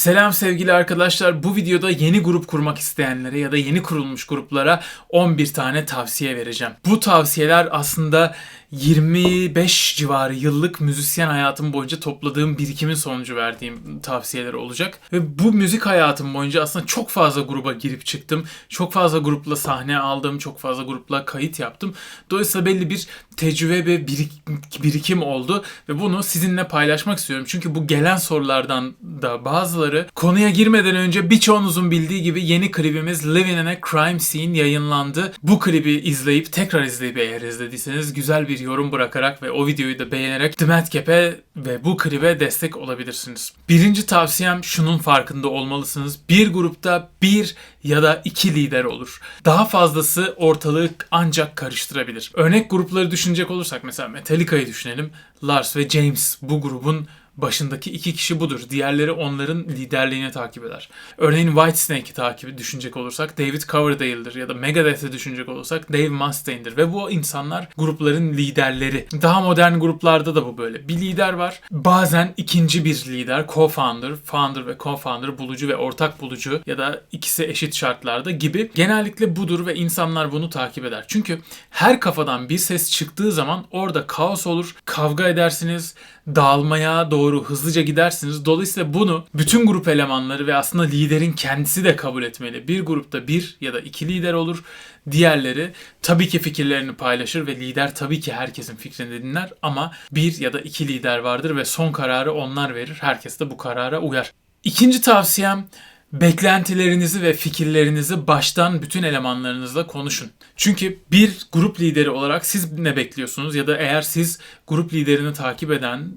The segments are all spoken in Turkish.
Selam sevgili arkadaşlar. Bu videoda yeni grup kurmak isteyenlere ya da yeni kurulmuş gruplara 11 tane tavsiye vereceğim. Bu tavsiyeler aslında 25 civarı yıllık müzisyen hayatım boyunca topladığım birikimin sonucu verdiğim tavsiyeler olacak. Ve bu müzik hayatım boyunca aslında çok fazla gruba girip çıktım. Çok fazla grupla sahne aldım. Çok fazla grupla kayıt yaptım. Dolayısıyla belli bir tecrübe ve birik- birikim oldu. Ve bunu sizinle paylaşmak istiyorum. Çünkü bu gelen sorulardan da bazıları konuya girmeden önce birçoğunuzun bildiği gibi yeni klibimiz Living in a Crime Scene yayınlandı. Bu klibi izleyip tekrar izleyip eğer izlediyseniz güzel bir yorum bırakarak ve o videoyu da beğenerek The Madcap'e ve bu klibe destek olabilirsiniz. Birinci tavsiyem şunun farkında olmalısınız. Bir grupta bir ya da iki lider olur. Daha fazlası ortalığı ancak karıştırabilir. Örnek grupları düşünecek olursak mesela Metallica'yı düşünelim. Lars ve James bu grubun başındaki iki kişi budur. Diğerleri onların liderliğini takip eder. Örneğin Whitesnake'i takip düşünecek olursak David Coverdale'dir ya da Megadeth'i düşünecek olursak Dave Mustaine'dir ve bu insanlar grupların liderleri. Daha modern gruplarda da bu böyle. Bir lider var. Bazen ikinci bir lider, co-founder, founder ve co-founder, bulucu ve ortak bulucu ya da ikisi eşit şartlarda gibi. Genellikle budur ve insanlar bunu takip eder. Çünkü her kafadan bir ses çıktığı zaman orada kaos olur, kavga edersiniz, dağılmaya doğru hızlıca gidersiniz. Dolayısıyla bunu bütün grup elemanları ve aslında liderin kendisi de kabul etmeli. Bir grupta bir ya da iki lider olur. Diğerleri tabii ki fikirlerini paylaşır ve lider tabii ki herkesin fikrini dinler ama bir ya da iki lider vardır ve son kararı onlar verir. Herkes de bu karara uyar. İkinci tavsiyem beklentilerinizi ve fikirlerinizi baştan bütün elemanlarınızla konuşun. Çünkü bir grup lideri olarak siz ne bekliyorsunuz ya da eğer siz grup liderini takip eden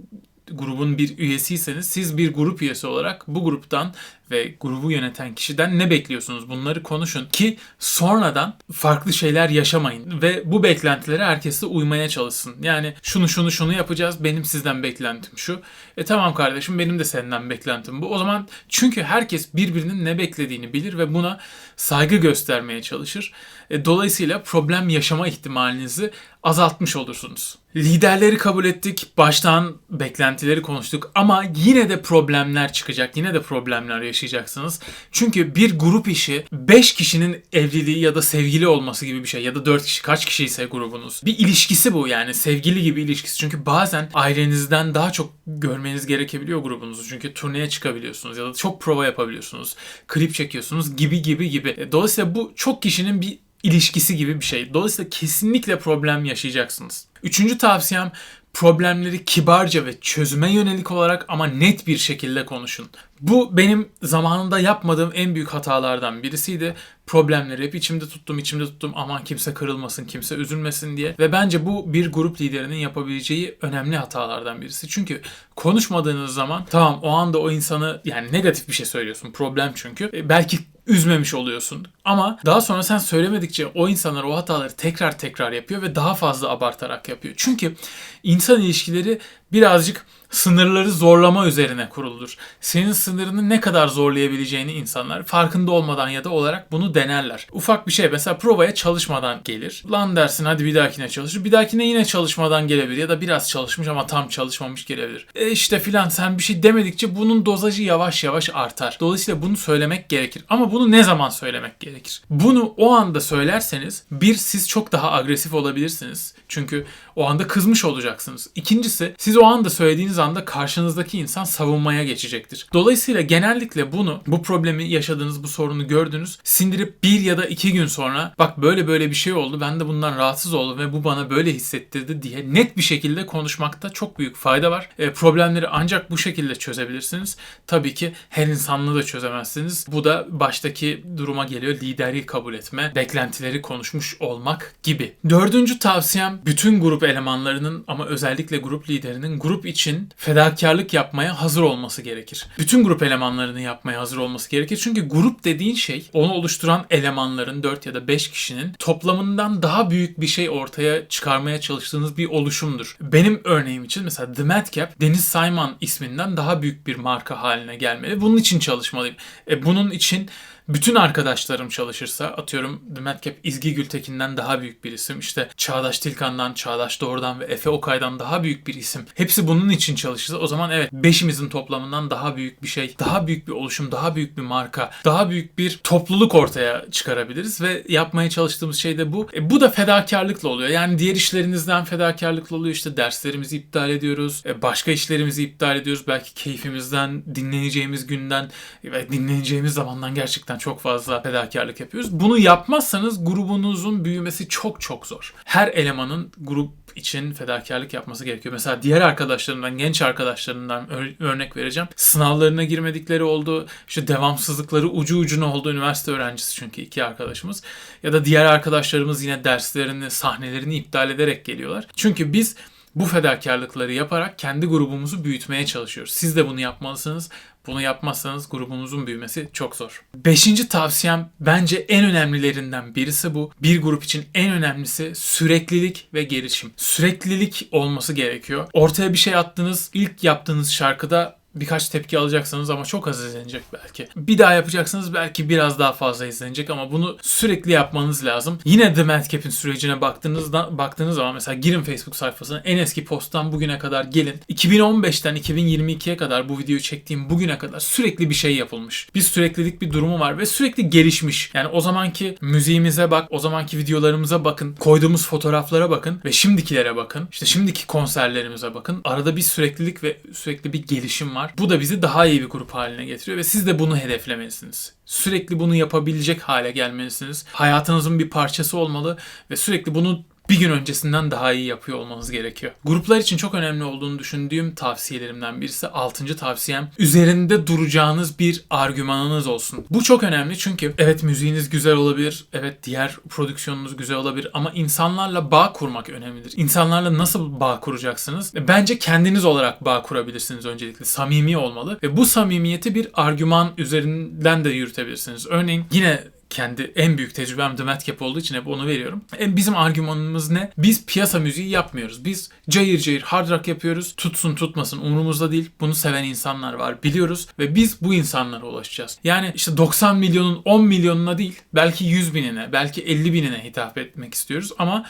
grubun bir üyesiyseniz siz bir grup üyesi olarak bu gruptan ve grubu yöneten kişiden ne bekliyorsunuz? Bunları konuşun ki sonradan farklı şeyler yaşamayın ve bu beklentilere herkes de uymaya çalışsın. Yani şunu şunu şunu yapacağız. Benim sizden beklentim şu. E tamam kardeşim benim de senden beklentim bu. O zaman çünkü herkes birbirinin ne beklediğini bilir ve buna saygı göstermeye çalışır. E, dolayısıyla problem yaşama ihtimalinizi azaltmış olursunuz. Liderleri kabul ettik, baştan beklentileri konuştuk ama yine de problemler çıkacak, yine de problemler yaşayacaksınız. Çünkü bir grup işi 5 kişinin evliliği ya da sevgili olması gibi bir şey ya da 4 kişi kaç kişi ise grubunuz. Bir ilişkisi bu yani sevgili gibi ilişkisi. Çünkü bazen ailenizden daha çok görmeniz gerekebiliyor grubunuzu. Çünkü turneye çıkabiliyorsunuz ya da çok prova yapabiliyorsunuz. Klip çekiyorsunuz gibi gibi gibi. E, Dolayısıyla bu çok kişinin bir ilişkisi gibi bir şey. Dolayısıyla kesinlikle problem yaşayacaksınız. Üçüncü tavsiyem problemleri kibarca ve çözüme yönelik olarak ama net bir şekilde konuşun. Bu benim zamanında yapmadığım en büyük hatalardan birisiydi. Problemleri hep içimde tuttum, içimde tuttum. Aman kimse kırılmasın, kimse üzülmesin diye. Ve bence bu bir grup liderinin yapabileceği önemli hatalardan birisi. Çünkü konuşmadığınız zaman tamam o anda o insanı yani negatif bir şey söylüyorsun. Problem çünkü. E, belki üzmemiş oluyorsun. Ama daha sonra sen söylemedikçe o insanlar o hataları tekrar tekrar yapıyor ve daha fazla abartarak yapıyor. Çünkü insan ilişkileri birazcık sınırları zorlama üzerine kuruludur. Senin sınırını ne kadar zorlayabileceğini insanlar farkında olmadan ya da olarak bunu denerler. Ufak bir şey mesela provaya çalışmadan gelir. Lan dersin hadi bir dahakine çalışır. Bir dahakine yine çalışmadan gelebilir ya da biraz çalışmış ama tam çalışmamış gelebilir. E işte filan sen bir şey demedikçe bunun dozajı yavaş yavaş artar. Dolayısıyla bunu söylemek gerekir. Ama bunu ne zaman söylemek gerekir? Bunu o anda söylerseniz bir siz çok daha agresif olabilirsiniz. Çünkü o anda kızmış olacaksınız. İkincisi siz o anda söylediğiniz anda karşınızdaki insan savunmaya geçecektir. Dolayısıyla genellikle bunu, bu problemi yaşadığınız, bu sorunu gördünüz, sindirip bir ya da iki gün sonra bak böyle böyle bir şey oldu, ben de bundan rahatsız oldum ve bu bana böyle hissettirdi diye net bir şekilde konuşmakta çok büyük fayda var. E, problemleri ancak bu şekilde çözebilirsiniz. Tabii ki her insanlığı da çözemezsiniz. Bu da baştaki duruma geliyor. Liderliği kabul etme, beklentileri konuşmuş olmak gibi. Dördüncü tavsiyem bütün grup elemanlarının ama özellikle grup liderinin grup için fedakarlık yapmaya hazır olması gerekir. Bütün grup elemanlarının yapmaya hazır olması gerekir. Çünkü grup dediğin şey onu oluşturan elemanların 4 ya da 5 kişinin toplamından daha büyük bir şey ortaya çıkarmaya çalıştığınız bir oluşumdur. Benim örneğim için mesela The Madcap Deniz Sayman isminden daha büyük bir marka haline gelmeli. Bunun için çalışmalıyım. E, bunun için bütün arkadaşlarım çalışırsa atıyorum The Madcap İzgi Gültekin'den daha büyük bir isim. işte Çağdaş Tilkan'dan, Çağdaş Doğru'dan ve Efe Okay'dan daha büyük bir isim. Hepsi bunun için çalışırsa o zaman evet beşimizin toplamından daha büyük bir şey, daha büyük bir oluşum, daha büyük bir marka, daha büyük bir topluluk ortaya çıkarabiliriz ve yapmaya çalıştığımız şey de bu. E, bu da fedakarlıkla oluyor. Yani diğer işlerinizden fedakarlıkla oluyor. İşte derslerimizi iptal ediyoruz. E, başka işlerimizi iptal ediyoruz. Belki keyfimizden, dinleneceğimiz günden ve dinleneceğimiz zamandan gerçekten çok fazla fedakarlık yapıyoruz. Bunu yapmazsanız grubunuzun büyümesi çok çok zor. Her elemanın grup için fedakarlık yapması gerekiyor. Mesela diğer arkadaşlarımdan, genç arkadaşlarımdan ör- örnek vereceğim. Sınavlarına girmedikleri oldu. İşte devamsızlıkları ucu ucuna oldu. Üniversite öğrencisi çünkü iki arkadaşımız. Ya da diğer arkadaşlarımız yine derslerini, sahnelerini iptal ederek geliyorlar. Çünkü biz bu fedakarlıkları yaparak kendi grubumuzu büyütmeye çalışıyoruz. Siz de bunu yapmalısınız. Bunu yapmazsanız grubunuzun büyümesi çok zor. Beşinci tavsiyem bence en önemlilerinden birisi bu. Bir grup için en önemlisi süreklilik ve gelişim. Süreklilik olması gerekiyor. Ortaya bir şey attınız, ilk yaptığınız şarkıda birkaç tepki alacaksınız ama çok az izlenecek belki. Bir daha yapacaksınız belki biraz daha fazla izlenecek ama bunu sürekli yapmanız lazım. Yine The Madcap'in sürecine baktığınızda baktığınız zaman mesela girin Facebook sayfasına en eski posttan bugüne kadar gelin. 2015'ten 2022'ye kadar bu videoyu çektiğim bugüne kadar sürekli bir şey yapılmış. Bir süreklilik bir durumu var ve sürekli gelişmiş. Yani o zamanki müziğimize bak, o zamanki videolarımıza bakın, koyduğumuz fotoğraflara bakın ve şimdikilere bakın. İşte şimdiki konserlerimize bakın. Arada bir süreklilik ve sürekli bir gelişim var. Bu da bizi daha iyi bir grup haline getiriyor ve siz de bunu hedeflemelisiniz. Sürekli bunu yapabilecek hale gelmelisiniz. Hayatınızın bir parçası olmalı ve sürekli bunu bir gün öncesinden daha iyi yapıyor olmanız gerekiyor. Gruplar için çok önemli olduğunu düşündüğüm tavsiyelerimden birisi 6. tavsiyem üzerinde duracağınız bir argümanınız olsun. Bu çok önemli çünkü evet müziğiniz güzel olabilir, evet diğer prodüksiyonunuz güzel olabilir ama insanlarla bağ kurmak önemlidir. İnsanlarla nasıl bağ kuracaksınız? Bence kendiniz olarak bağ kurabilirsiniz öncelikle. Samimi olmalı ve bu samimiyeti bir argüman üzerinden de yürütebilirsiniz. Örneğin yine kendi en büyük tecrübem The Madcap olduğu için hep onu veriyorum. En bizim argümanımız ne? Biz piyasa müziği yapmıyoruz. Biz cayır cayır hard rock yapıyoruz. Tutsun tutmasın umurumuzda değil. Bunu seven insanlar var biliyoruz ve biz bu insanlara ulaşacağız. Yani işte 90 milyonun 10 milyonuna değil belki 100 binine belki 50 binine hitap etmek istiyoruz ama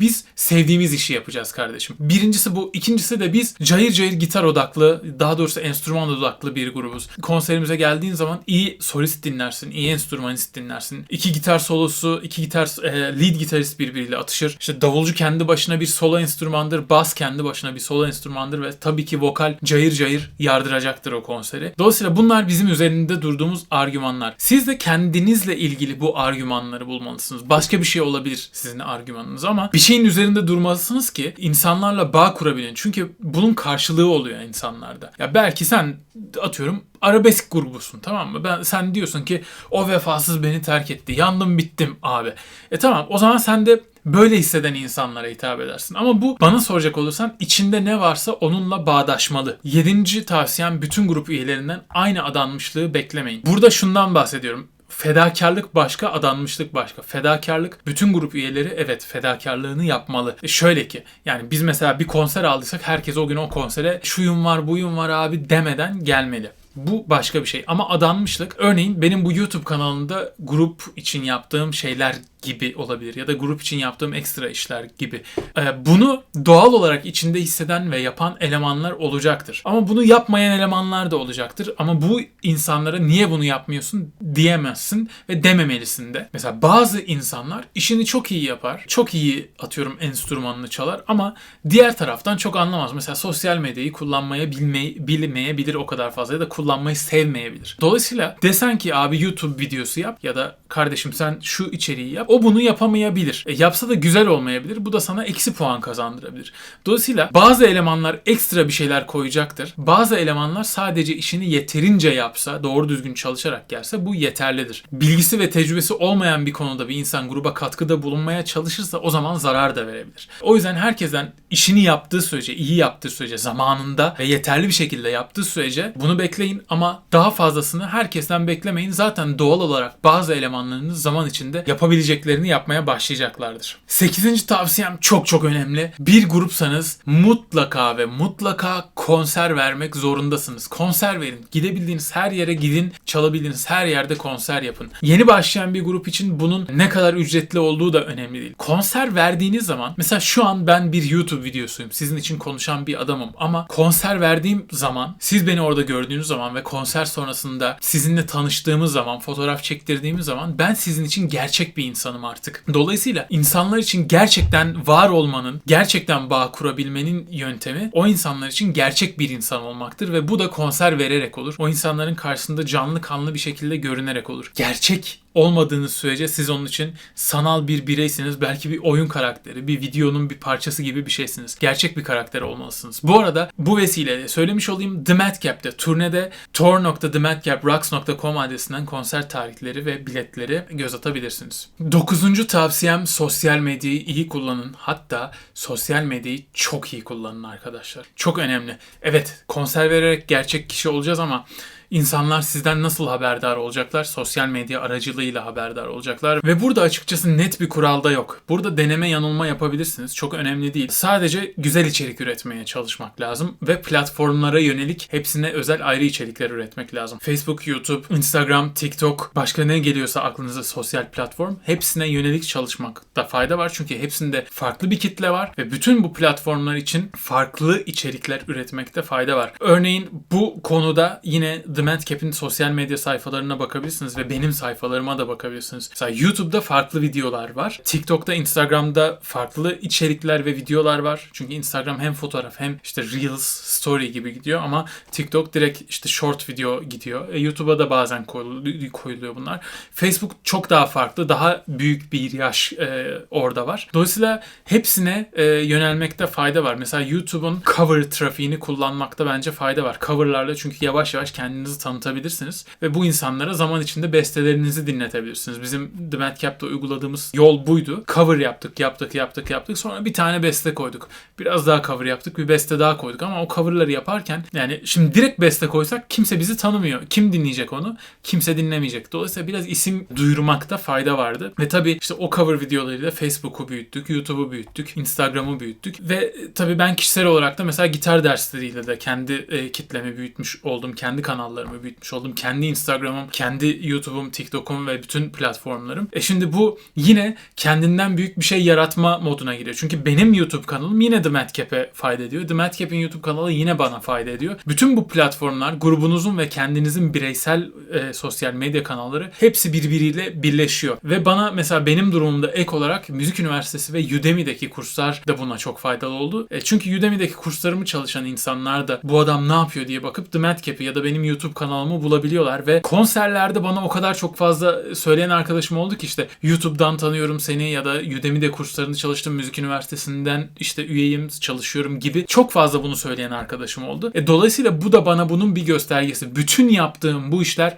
biz sevdiğimiz işi yapacağız kardeşim. Birincisi bu. ikincisi de biz cayır cayır gitar odaklı, daha doğrusu enstrüman odaklı bir grubuz. Konserimize geldiğin zaman iyi solist dinlersin, iyi enstrümanist dinlersin. İki gitar solosu, iki gitar e, lead gitarist birbiriyle atışır. İşte davulcu kendi başına bir solo enstrümandır, bas kendi başına bir solo enstrümandır ve tabii ki vokal cayır cayır yardıracaktır o konseri. Dolayısıyla bunlar bizim üzerinde durduğumuz argümanlar. Siz de kendinizle ilgili bu argümanları bulmalısınız. Başka bir şey olabilir sizin argümanınız ama bir şeyin üzerinde durmalısınız ki insanlarla bağ kurabilin. Çünkü bunun karşılığı oluyor insanlarda. Ya belki sen atıyorum arabesk grubusun tamam mı? Ben sen diyorsun ki o vefasız beni terk etti. Yandım bittim abi. E tamam o zaman sen de böyle hisseden insanlara hitap edersin. Ama bu bana soracak olursan içinde ne varsa onunla bağdaşmalı. Yedinci tavsiyem bütün grup üyelerinden aynı adanmışlığı beklemeyin. Burada şundan bahsediyorum fedakarlık başka, adanmışlık başka. Fedakarlık bütün grup üyeleri evet fedakarlığını yapmalı. E şöyle ki yani biz mesela bir konser aldıysak herkes o gün o konsere şuyum var buyum var abi demeden gelmeli. Bu başka bir şey. Ama adanmışlık örneğin benim bu YouTube kanalında grup için yaptığım şeyler gibi olabilir ya da grup için yaptığım ekstra işler gibi. Ee, bunu doğal olarak içinde hisseden ve yapan elemanlar olacaktır. Ama bunu yapmayan elemanlar da olacaktır. Ama bu insanlara niye bunu yapmıyorsun diyemezsin ve dememelisin de. Mesela bazı insanlar işini çok iyi yapar. Çok iyi atıyorum enstrümanını çalar ama diğer taraftan çok anlamaz. Mesela sosyal medyayı kullanmaya bilmeyi, bilmeyebilir o kadar fazla ya da kullanmayı sevmeyebilir. Dolayısıyla desen ki abi YouTube videosu yap ya da kardeşim sen şu içeriği yap. O bunu yapamayabilir. E, yapsa da güzel olmayabilir. Bu da sana eksi puan kazandırabilir. Dolayısıyla bazı elemanlar ekstra bir şeyler koyacaktır. Bazı elemanlar sadece işini yeterince yapsa, doğru düzgün çalışarak gelse bu yeterlidir. Bilgisi ve tecrübesi olmayan bir konuda bir insan gruba katkıda bulunmaya çalışırsa o zaman zarar da verebilir. O yüzden herkesten işini yaptığı sürece, iyi yaptığı sürece, zamanında ve yeterli bir şekilde yaptığı sürece bunu bekleyin ama daha fazlasını herkesten beklemeyin. Zaten doğal olarak bazı elemanlarınız zaman içinde yapabilecekleri içeriklerini yapmaya başlayacaklardır. 8. tavsiyem çok çok önemli. Bir grupsanız mutlaka ve mutlaka konser vermek zorundasınız. Konser verin. Gidebildiğiniz her yere gidin. Çalabildiğiniz her yerde konser yapın. Yeni başlayan bir grup için bunun ne kadar ücretli olduğu da önemli değil. Konser verdiğiniz zaman mesela şu an ben bir YouTube videosuyum. Sizin için konuşan bir adamım ama konser verdiğim zaman siz beni orada gördüğünüz zaman ve konser sonrasında sizinle tanıştığımız zaman, fotoğraf çektirdiğimiz zaman ben sizin için gerçek bir insanım artık. Dolayısıyla insanlar için gerçekten var olmanın, gerçekten bağ kurabilmenin yöntemi o insanlar için gerçek bir insan olmaktır ve bu da konser vererek olur. O insanların karşısında canlı kanlı bir şekilde görünerek olur. Gerçek olmadığınız sürece siz onun için sanal bir bireysiniz. Belki bir oyun karakteri, bir videonun bir parçası gibi bir şeysiniz. Gerçek bir karakter olmalısınız. Bu arada bu vesileyle söylemiş olayım The Madcap'te turnede tour.themadcaprocks.com adresinden konser tarihleri ve biletleri göz atabilirsiniz. Dokuzuncu tavsiyem sosyal medyayı iyi kullanın. Hatta sosyal medyayı çok iyi kullanın arkadaşlar. Çok önemli. Evet konser vererek gerçek kişi olacağız ama İnsanlar sizden nasıl haberdar olacaklar? Sosyal medya aracılığıyla haberdar olacaklar. Ve burada açıkçası net bir kural da yok. Burada deneme yanılma yapabilirsiniz. Çok önemli değil. Sadece güzel içerik üretmeye çalışmak lazım. Ve platformlara yönelik hepsine özel ayrı içerikler üretmek lazım. Facebook, YouTube, Instagram, TikTok, başka ne geliyorsa aklınıza sosyal platform hepsine yönelik çalışmakta fayda var. Çünkü hepsinde farklı bir kitle var ve bütün bu platformlar için farklı içerikler üretmekte fayda var. Örneğin bu konuda yine The Madcap'in sosyal medya sayfalarına bakabilirsiniz ve benim sayfalarıma da bakabilirsiniz. Mesela YouTube'da farklı videolar var. TikTok'ta, Instagram'da farklı içerikler ve videolar var. Çünkü Instagram hem fotoğraf hem işte Reels, Story gibi gidiyor ama TikTok direkt işte short video gidiyor. E, YouTube'a da bazen koyuluyor, bunlar. Facebook çok daha farklı, daha büyük bir yaş e, orada var. Dolayısıyla hepsine e, yönelmekte fayda var. Mesela YouTube'un cover trafiğini kullanmakta bence fayda var. Coverlarla çünkü yavaş yavaş kendinizi tanıtabilirsiniz ve bu insanlara zaman içinde bestelerinizi dinletebilirsiniz. Bizim The Madcap'ta uyguladığımız yol buydu. Cover yaptık, yaptık, yaptık, yaptık. Sonra bir tane beste koyduk. Biraz daha cover yaptık, bir beste daha koyduk ama o coverları yaparken yani şimdi direkt beste koysak kimse bizi tanımıyor. Kim dinleyecek onu? Kimse dinlemeyecek. Dolayısıyla biraz isim duyurmakta fayda vardı. Ve tabii işte o cover videolarıyla Facebook'u büyüttük, YouTube'u büyüttük, Instagram'ı büyüttük ve tabii ben kişisel olarak da mesela gitar dersleriyle de kendi e, kitlemi büyütmüş oldum. Kendi kanallarımı büyütmüş oldum. Kendi Instagram'ım, kendi YouTube'um, TikTok'um ve bütün platformlarım. E şimdi bu yine kendinden büyük bir şey yaratma moduna giriyor. Çünkü benim YouTube kanalım yine The Madcap'e fayda ediyor. The Madcap'in YouTube kanalı yine bana fayda ediyor. Bütün bu platformlar grubunuzun ve kendinizin bireysel e, sosyal medya kanalları hepsi birbiriyle birleşiyor. Ve bana mesela benim durumumda ek olarak Müzik Üniversitesi ve Udemy'deki kurslar da buna çok faydalı oldu. E, çünkü Udemy'deki kurslarımı çalışan insanlar da bu adam ne yapıyor diye bakıp The Madcap'i ya da benim YouTube kanalımı bulabiliyorlar ve konserlerde bana o kadar çok fazla söyleyen arkadaşım oldu ki işte YouTube'dan tanıyorum seni ya da Udemy'de kurslarını çalıştım Müzik Üniversitesi'nden işte üyeyim çalışıyorum gibi çok fazla bunu söyleyen arkadaşım oldu. E, dolayısıyla bu da bana bunun bir göstergesi. Bütün yaptığım bu işler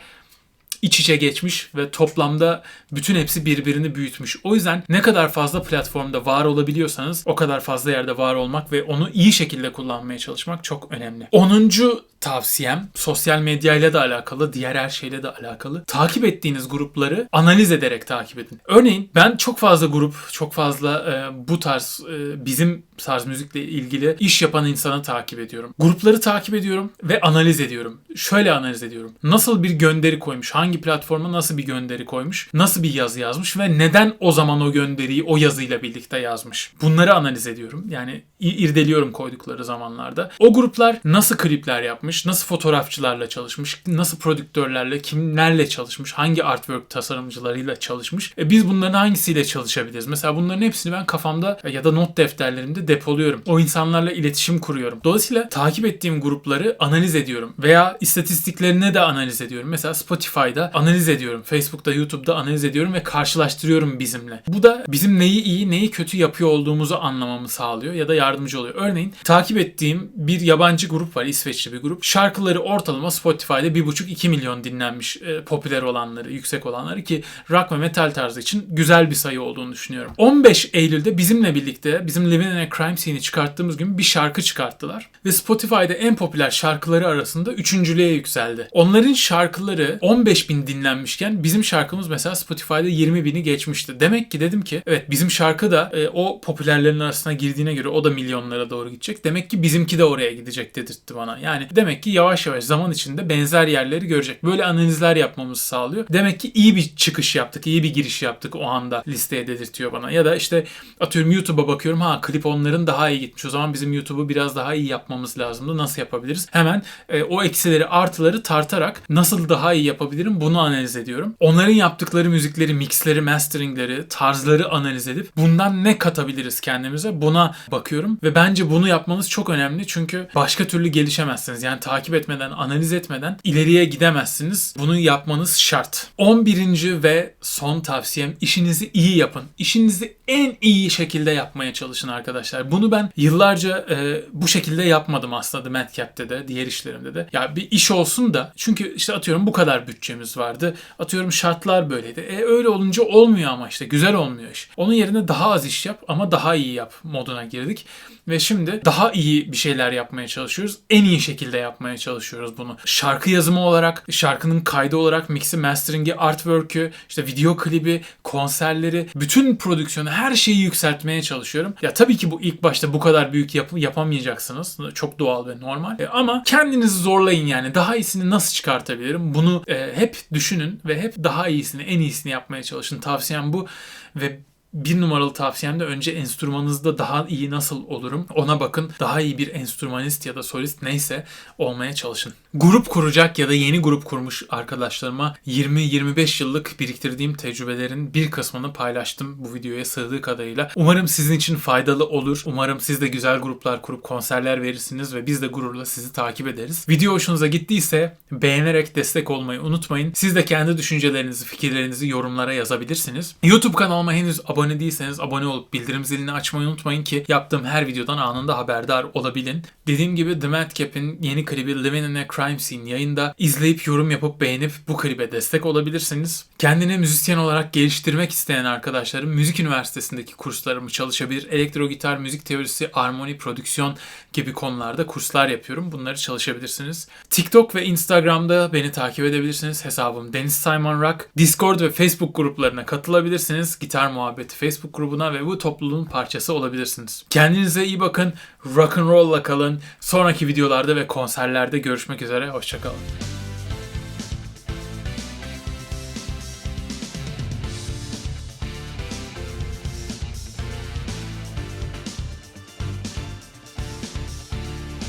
iç içe geçmiş ve toplamda bütün hepsi birbirini büyütmüş. O yüzden ne kadar fazla platformda var olabiliyorsanız o kadar fazla yerde var olmak ve onu iyi şekilde kullanmaya çalışmak çok önemli. 10. tavsiyem sosyal medyayla da alakalı, diğer her şeyle de alakalı. Takip ettiğiniz grupları analiz ederek takip edin. Örneğin ben çok fazla grup, çok fazla e, bu tarz e, bizim tarz müzikle ilgili iş yapan insanı takip ediyorum. Grupları takip ediyorum ve analiz ediyorum. Şöyle analiz ediyorum. Nasıl bir gönderi koymuş, hangi platforma nasıl bir gönderi koymuş, nasıl bir yazı yazmış ve neden o zaman o gönderiyi o yazıyla birlikte yazmış. Bunları analiz ediyorum. Yani irdeliyorum koydukları zamanlarda. O gruplar nasıl klipler yapmış, nasıl fotoğrafçılarla çalışmış, nasıl prodüktörlerle, kimlerle çalışmış, hangi artwork tasarımcılarıyla çalışmış. E biz bunların hangisiyle çalışabiliriz? Mesela bunların hepsini ben kafamda ya da not defterlerimde depoluyorum. O insanlarla iletişim kuruyorum. Dolayısıyla takip ettiğim grupları analiz ediyorum veya istatistiklerine de analiz ediyorum. Mesela Spotify'da analiz ediyorum. Facebook'ta, YouTube'da analiz ediyorum ve karşılaştırıyorum bizimle. Bu da bizim neyi iyi, neyi kötü yapıyor olduğumuzu anlamamı sağlıyor ya da yardımcı oluyor. Örneğin takip ettiğim bir yabancı grup var, İsveçli bir grup. Şarkıları ortalama Spotify'da 1,5-2 milyon dinlenmiş e, popüler olanları, yüksek olanları ki rock ve metal tarzı için güzel bir sayı olduğunu düşünüyorum. 15 Eylül'de bizimle birlikte bizim Living in a Crime Scene'i çıkarttığımız gün bir şarkı çıkarttılar. Ve Spotify'da en popüler şarkıları arasında üçüncülüğe yükseldi. Onların şarkıları 15 bin dinlenmişken bizim şarkımız mesela Spotify'da 20 bini geçmişti. Demek ki dedim ki evet bizim şarkı da e, o popülerlerin arasına girdiğine göre o da milyonlara doğru gidecek. Demek ki bizimki de oraya gidecek dedirtti bana. Yani demek ki yavaş yavaş zaman içinde benzer yerleri görecek. Böyle analizler yapmamızı sağlıyor. Demek ki iyi bir çıkış yaptık, iyi bir giriş yaptık o anda listeye dedirtiyor bana. Ya da işte atıyorum YouTube'a bakıyorum ha klip onların daha iyi gitmiş. O zaman bizim YouTube'u biraz daha iyi yapmamız lazımdı. Nasıl yapabiliriz? Hemen e, o eksileri artıları tartarak nasıl daha iyi yapabilirim bunu analiz ediyorum. Onların yaptıkları müzikleri, mixleri, masteringleri, tarzları analiz edip bundan ne katabiliriz kendimize buna bakıyorum ve bence bunu yapmanız çok önemli çünkü başka türlü gelişemezsiniz. Yani takip etmeden, analiz etmeden ileriye gidemezsiniz. Bunu yapmanız şart. 11. ve son tavsiyem işinizi iyi yapın. İşinizi en iyi şekilde yapmaya çalışın arkadaşlar. Bunu ben yıllarca e, bu şekilde yapmadım aslında The Madcap'te de, diğer işlerimde de. Ya bir iş olsun da çünkü işte atıyorum bu kadar bütçemiz vardı. Atıyorum şartlar böyleydi. E öyle olunca olmuyor ama işte güzel olmuyor iş. Onun yerine daha az iş yap ama daha iyi yap moduna girdik. Ve şimdi daha iyi bir şeyler yapmaya çalışıyoruz. En iyi şekilde yapmaya çalışıyoruz bunu. Şarkı yazımı olarak, şarkının kaydı olarak, mixi, mastering'i, artwork'ü, işte video klibi, konserleri, bütün prodüksiyonu, her şeyi yükseltmeye çalışıyorum. Ya tabii ki bu ilk başta bu kadar büyük yap yapamayacaksınız. Çok doğal ve normal. E, ama kendinizi zorlayın yani. Daha iyisini nasıl çıkartabilirim? Bunu e, hep düşünün ve hep daha iyisini, en iyisini yapmaya çalışın. Tavsiyem bu ve bir numaralı tavsiyem de önce enstrümanınızda daha iyi nasıl olurum ona bakın. Daha iyi bir enstrümanist ya da solist neyse olmaya çalışın. Grup kuracak ya da yeni grup kurmuş arkadaşlarıma 20-25 yıllık biriktirdiğim tecrübelerin bir kısmını paylaştım bu videoya sığdığı kadarıyla. Umarım sizin için faydalı olur. Umarım siz de güzel gruplar kurup konserler verirsiniz ve biz de gururla sizi takip ederiz. Video hoşunuza gittiyse beğenerek destek olmayı unutmayın. Siz de kendi düşüncelerinizi, fikirlerinizi yorumlara yazabilirsiniz. YouTube kanalıma henüz abone değilseniz abone olup bildirim zilini açmayı unutmayın ki yaptığım her videodan anında haberdar olabilin. Dediğim gibi The Madcap'in yeni klibi Living in a Crime Scene yayında izleyip yorum yapıp beğenip bu klibe destek olabilirsiniz. Kendini müzisyen olarak geliştirmek isteyen arkadaşlarım Müzik Üniversitesi'ndeki kurslarımı çalışabilir. Elektro gitar, müzik teorisi, armoni, prodüksiyon gibi konularda kurslar yapıyorum. Bunları çalışabilirsiniz. TikTok ve Instagram'da beni takip edebilirsiniz. Hesabım Deniz Simon Rock. Discord ve Facebook gruplarına katılabilirsiniz. Gitar Muhabbeti Facebook grubuna ve bu topluluğun parçası olabilirsiniz. Kendinize iyi bakın. Rock and roll'la kalın. Sonraki videolarda ve konserlerde görüşmek üzere. Hoşçakalın.